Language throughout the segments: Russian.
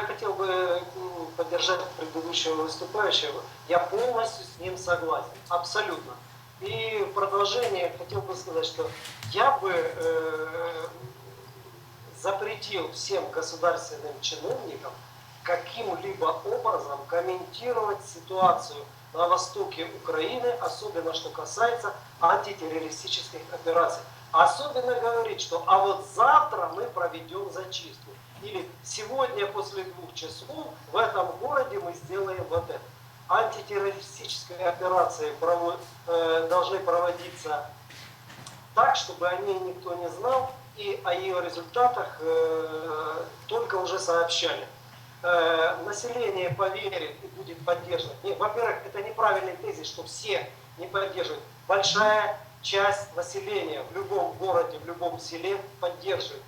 я хотел бы м, поддержать предыдущего выступающего. Я полностью с ним согласен, абсолютно. И в продолжение хотел бы сказать, что я бы э, запретил всем государственным чиновникам каким-либо образом комментировать ситуацию на востоке Украины, особенно что касается антитеррористических операций. Особенно говорить, что а вот завтра мы проведем зачистку. Или сегодня после двух часов в этом городе мы сделаем вот это. Антитеррористические операции э, должны проводиться так, чтобы о ней никто не знал и о ее результатах э, только уже сообщали. Э, население поверит и будет поддерживать. Во-первых, это неправильный тезис, что все не поддерживают. Большая часть населения в любом городе, в любом селе поддерживает.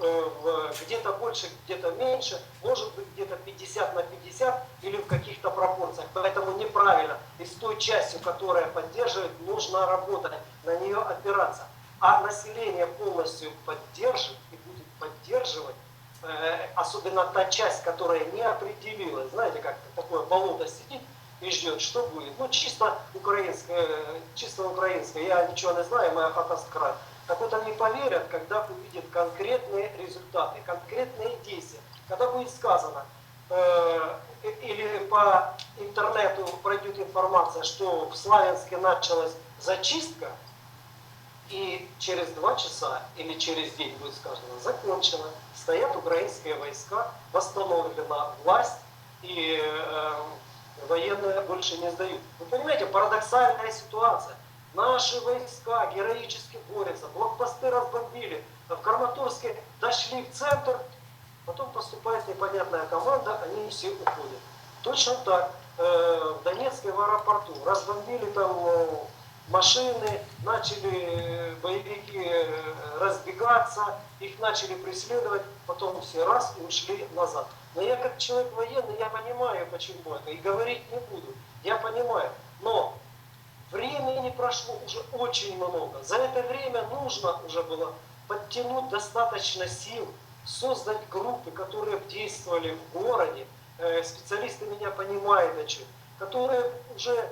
Э, Где-то больше, где-то меньше, может быть где-то 50 на 50 или в каких-то пропорциях. Поэтому неправильно. И с той частью, которая поддерживает, нужно работать, на нее опираться. А население полностью поддержит и будет поддерживать, особенно та часть, которая не определилась. Знаете, как такое болото сидит и ждет, что будет. Ну, чисто украинское, чисто украинское. Я ничего не знаю, моя хата с краю. Так вот они поверят, когда увидят конкретные результаты, конкретные действия. Когда будет сказано, э, или по интернету пройдет информация, что в Славянске началась зачистка, и через два часа или через день будет сказано, закончено, стоят украинские войска, восстановлена власть, и э, военные больше не сдают. Вы понимаете, парадоксальная ситуация. Наши войска героически борются, блокпосты разбомбили, а в Краматорске дошли в центр, потом поступает непонятная команда, они все уходят. Точно так, э, в Донецке в аэропорту разбомбили там э, машины, начали э, боевики э, разбегаться, их начали преследовать, потом все раз и ушли назад. Но я как человек военный, я понимаю, почему это, и говорить не буду. Я понимаю, но времени прошло уже очень много. За это время нужно уже было подтянуть достаточно сил, создать группы, которые действовали в городе. Э, Специалисты меня понимают о чем. Которые уже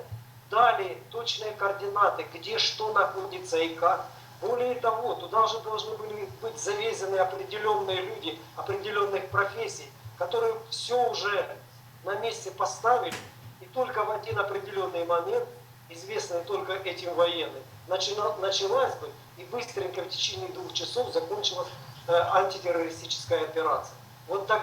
дали точные координаты, где что находится и как. Более того, туда уже должны были быть завезены определенные люди определенных профессий, которые все уже на месте поставили, и только в один определенный момент, известный только этим военным, началась бы и быстренько в течение двух часов закончилась э, антитеррористическая операция. Вот так